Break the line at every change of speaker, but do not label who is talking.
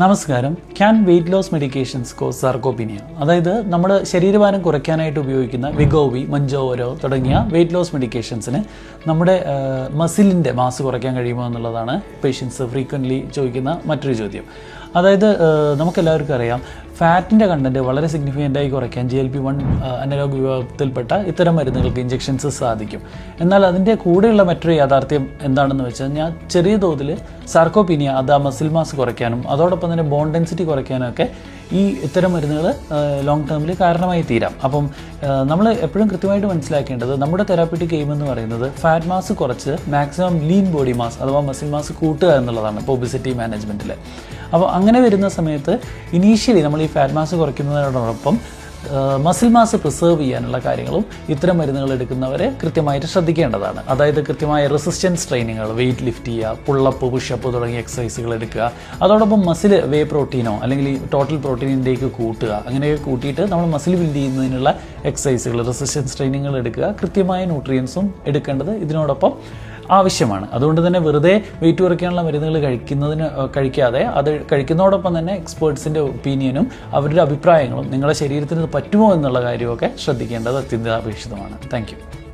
നമസ്കാരം. Can weight loss medications cause sarcopenia അതായത് നമ്മൾ ശരീരഭാരം കുറയ്ക്കാനായിട്ട് ഉപയോഗിക്കുന്ന വിഗോവി മഞ്ചോവരോ തുടങ്ങിയ വെയിറ്റ് ലോസ് മെഡിക്കേഷൻസിന് നമ്മുടെ മസിലിന്റെ മാസ് കുറയ്ക്കാൻ കഴിയുമോ എന്നുള്ളതാണ് പേഷ്യൻസ് ഫ്രീക്വന്റ്ലി ചോദിക്കുന്ന മറ്റൊരു ചോദ്യം. അതായത് നമുക്കെല്ലാവർക്കും അറിയാം ഫാറ്റിന്റെ കണ്ടന്റ് വളരെ സിഗ്നിഫിക്കന്റ് ആയി കുറയ്ക്കാൻ G L P one analogue വിഭാഗത്തിൽപ്പെട്ട ഇത്തരം മരുന്നുകൾക്ക് ഇഞ്ചെക്ഷൻസ് സാധിക്കും. എന്നാൽ അതിന്റെ കൂടെയുള്ള മറ്റൊരു യാഥാർത്ഥ്യം എന്താണെന്ന് വെച്ചാൽ കഴിഞ്ഞാൽ ചെറിയ തോതിൽ സാർക്കോപീനിയ അത് ആ മസിൽ മാസ് കുറയ്ക്കാനും അതോടൊപ്പം തന്നെ ബോൺ ഡെൻസിറ്റി കുറയ്ക്കാനും ഒക്കെ ഈ ഇത്തരം മരുന്നുകൾ ലോങ് ടേമിൽ കാരണമായി തീരാം. അപ്പം നമ്മൾ എപ്പോഴും കൃത്യമായിട്ട് മനസ്സിലാക്കേണ്ടത് നമ്മുടെ തെറാപ്പിറ്റിക് എയിം എന്ന് പറയുന്നത് ഫാറ്റ് മാസ് കുറച്ച് മാക്സിമം ലീൻ ബോഡി മാസ് അഥവാ മസിൽ മാസ് കൂട്ടുക എന്നുള്ളതാണ് ഇപ്പോൾ ഒബിസിറ്റി മാനേജ്മെന്റിൽ അപ്പോൾ അങ്ങനെ വരുന്ന സമയത്ത് ഇനീഷ്യലി നമ്മൾ ഈ ഫാറ്റ് മാസ് കുറയ്ക്കുന്നതിനോടൊപ്പം മസിൽ മാസ് പ്രിസേർവ് ചെയ്യാനുള്ള കാര്യങ്ങളും ഇത്തരം മരുന്നുകൾ എടുക്കുന്നവരെ കൃത്യമായിട്ട് ശ്രദ്ധിക്കേണ്ടതാണ്. അതായത് കൃത്യമായ റെസിസ്റ്റൻസ് ട്രെയിനിങ്ങുകൾ വെയിറ്റ് ലിഫ്റ്റ് ചെയ്യുക പുള്ളപ്പ് പുഷപ്പ് തുടങ്ങിയ എക്സസൈസുകൾ എടുക്കുക. അതോടൊപ്പം മസിൽ വേ പ്രോട്ടീനോ അല്ലെങ്കിൽ ടോട്ടൽ പ്രോട്ടീനിന്റെയൊക്കെ കൂട്ടുക അങ്ങനെയൊക്കെ കൂട്ടിയിട്ട് നമ്മൾ മസിൽ ബിൽഡ് ചെയ്യുന്നതിനുള്ള എക്സസൈസുകൾ റെസിസ്റ്റൻസ് ട്രെയിനിങ്ങുകൾ എടുക്കുക കൃത്യമായ ന്യൂട്രിയൻസും എടുക്കേണ്ടത് ഇതിനോടൊപ്പം. ആവശ്യമാണ്. അതുകൊണ്ട് തന്നെ വെറുതെ വെയിറ്റ് കുറയ്ക്കാനുള്ള മരുന്നുകൾ കഴിക്കുന്നതിന് കഴിക്കാതെ അത് കഴിക്കുന്നതോടൊപ്പം തന്നെ എക്സ്പേർട്സിന്റെ ഒപ്പീനിയനും അവരുടെ അഭിപ്രായങ്ങളും നിങ്ങളുടെ ശരീരത്തിന് പറ്റുമോ എന്നുള്ള കാര്യമൊക്കെ ശ്രദ്ധിക്കേണ്ടത് അത്യന്താപേക്ഷിതമാണ്. താങ്ക്